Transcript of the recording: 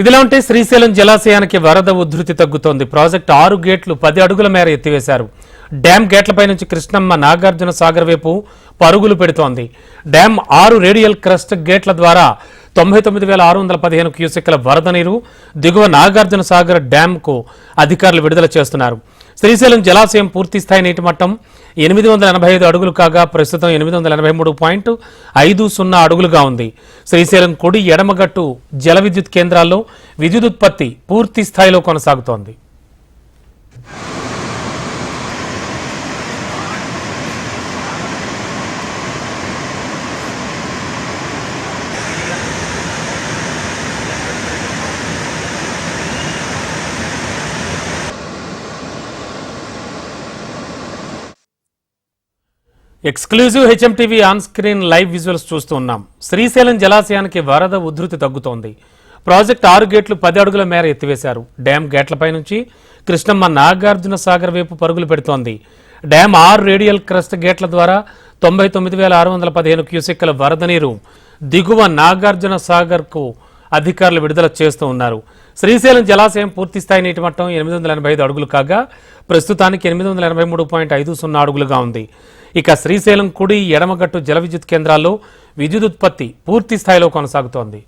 ఇదిలా ఉంటే శ్రీశైలం జలాశయానికి వరద ఉధృతి తగ్గుతోంది. ప్రాజెక్టు ఆరు గేట్లు పది అడుగుల మేర ఎత్తివేశారు. డ్యాం గేట్లపై నుంచి కృష్ణమ్మ నాగార్జున సాగర్ వైపు పరుగులు పెడుతోంది. డ్యాం ఆరు రేడియల్ క్రస్ట్ గేట్ల ద్వారా తొంభై తొమ్మిది వేల ఆరు వందల పదిహేను క్యూసెక్ల వరద నీరు దిగువ నాగార్జున సాగర్ డ్యాంకు అధికారులు విడుదల చేస్తున్నారు. శ్రీశైలం జలాశయం పూర్తి స్థాయి నీటి మట్టం ఎనిమిది వందల ఎనభై ఐదు అడుగులు కాగా ప్రస్తుతం ఎనిమిది వందల ఎనభై మూడు పాయింట్ ఐదు సున్నా అడుగులుగా ఉంది. శ్రీశైలం కుడి ఎడమగట్టు జల విద్యుత్ కేంద్రాల్లో విద్యుత్ ఉత్పత్తి పూర్తి స్థాయిలో కొనసాగుతోంది. Exclusive HM TV on screen live visuals చూస్తూ ఉన్నాం. శ్రీశైలం జలాశయానికి వరద ఉధృతి తగ్గుతోంది. ప్రాజెక్ట్ ఆరు గేట్లు పది అడుగుల మేర ఎత్తివేశారు. డ్యాం గేట్లపై నుంచి కృష్ణమ్మ నాగార్జున సాగర్ వైపు పరుగులు పెడుతోంది. డ్యాం ఆరు రేడియల్ క్రస్ట్ గేట్ల ద్వారా తొంభై తొమ్మిది వేల ఆరు వందల పదిహేను క్యూసెక్కుల వరద నీరు దిగువ నాగార్జున సాగర్కు అధికారులు విడుదల చేస్తూ ఉన్నారు. శ్రీశైలం జలాశయం పూర్తి స్థాయి నీటి మట్టం ఎనిమిది వందల ఎనభై ఐదు అడుగులు కాగా ప్రస్తుతానికి ఎనిమిది వందల ఎనభై మూడు పాయింట్ ఐదు సున్నా అడుగులుగా ఉంది. ఇక శ్రీశైలం కుడి ఎడమగట్టు జల విద్యుత్ కేంద్రాల్లో విద్యుత్ ఉత్పత్తి పూర్తి స్థాయిలో కొనసాగుతోంది.